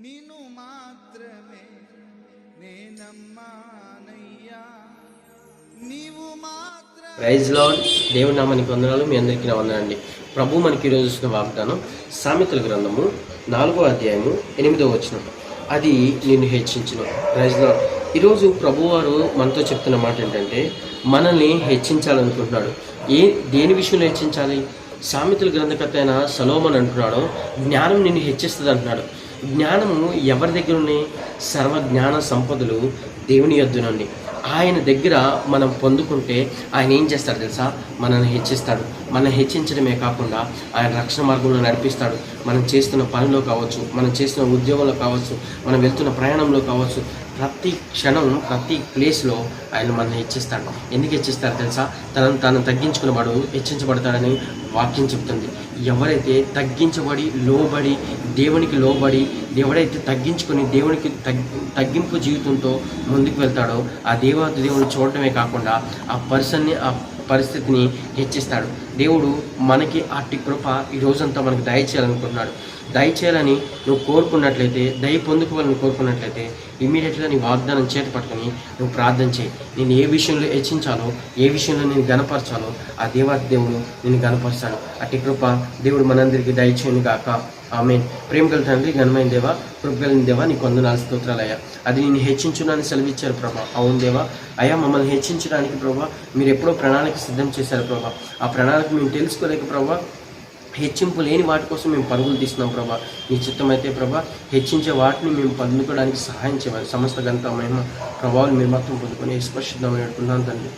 నిన్ను మాత్రమే నేనమ్మానయ్యా నీవు మాత్రమే ప్రైజ్లో దేవుని నామానికి వందనాలు మీ అందరికీ నా వందనండి ప్రభు మనకి ఈరోజు ఇచ్చిన వాగ్దానం సామెతల గ్రంథము నాలుగో అధ్యాయము ఎనిమిదో వచ్చిన అది నేను హెచ్చించిన. ప్రైజ్లో ఈరోజు ప్రభువారు మనతో చెప్తున్న మాట ఏంటంటే మనల్ని హెచ్చించాలనుకుంటున్నాడు. ఏ దేని విషయంలో హెచ్చించాలి? సామెతల గ్రంథకర్త అయిన సలోమన్ అంటున్నాడు జ్ఞానం నిన్ను హెచ్చిస్తుంది అంటున్నాడు జ్ఞానము ఎవరి దగ్గర ఉన్నాయి? సర్వ జ్ఞాన సంపదలు దేవుని యొద్దునండి ఆయన దగ్గర మనం పొందుకుంటే ఆయన ఏం చేస్తాడు తెలుసా? మనల్ని హెచ్చిస్తాడు. మనం హెచ్చించడమే కాకుండా ఆయన రక్షణ మార్గంలో నడిపిస్తాడు. మనం చేస్తున్న పనిలో కావచ్చు మనం చేస్తున్న ఉద్యోగంలో కావచ్చు మనం వెళ్తున్న ప్రయాణంలో కావచ్చు ప్రతి క్షణం ప్రతి ప్లేస్లో ఆయన మనల్ని హెచ్చిస్తాడు. ఎందుకు హెచ్చిస్తారు తెలుసా? తనను తాను తగ్గించుకున్నవాడు హెచ్చించబడతాడని వాక్యం చెప్తుంది ఎవరైతే తగ్గించబడి లోబడి దేవునికి లోబడి ఎవడైతే తగ్గించుకొని దేవునికి తగ్ తగ్గింపు జీవితంతో ముందుకు వెళ్తాడో ఆ దేవాది దేవుని చూడటమే కాకుండా ఆ పర్సన్ని ఆ పరిస్థితిని హెచ్చిస్తాడు. దేవుడు మనకి అట్టి కృప ఈ రోజంతా మనకు దయచేయాలనుకుంటున్నాడు. దయచేయాలని నువ్వు కోరుకున్నట్లయితే దయ పొందుకోవాలని కోరుకున్నట్లయితే ఇమీడియట్గా నీ వాగ్దానం చేత పట్టుకొని నువ్వు ప్రార్థన చేయి. నేను ఏ విషయంలో హెచ్చించాలో ఏ విషయంలో నేను గనపరచాలో ఆ దేవాది దేవుడు నేను గనపరుస్తాడు. అట్టి కృప దేవుడు మనందరికీ దయచేయను గాక ఆమెన్. ప్రేమ గల తండ్రి ఘనమైన దేవా కృపగలిన దేవా నీకు వందనాలు స్తోత్రాలయ్యా. అది నేను హెచ్చించునని సెలవిచ్చారు ప్రభా. అవును దేవా. అయ్యా మమ్మల్ని హెచ్చించడానికి ప్రభా మీరు ఎప్పుడో ప్రణాళిక సిద్ధం చేశారు ప్రభా. ఆ ప్రణాళిక మేము తెలుసుకోలేక ప్రభా హెచ్చింపు లేని వాటి కోసం మేము పరుగులు తీస్తున్నాం ప్రభా. నీ చిత్తమైతే ప్రభా హెచ్చించే వాటిని మేము పొందుకోవడానికి సహాయం చేయాలి సమస్త గంత మహిమ ప్రభావాలు మీరు మొత్తం పొందుకొని స్పర్శిద్దామని అనుకుంటున్నాను తండ్రి.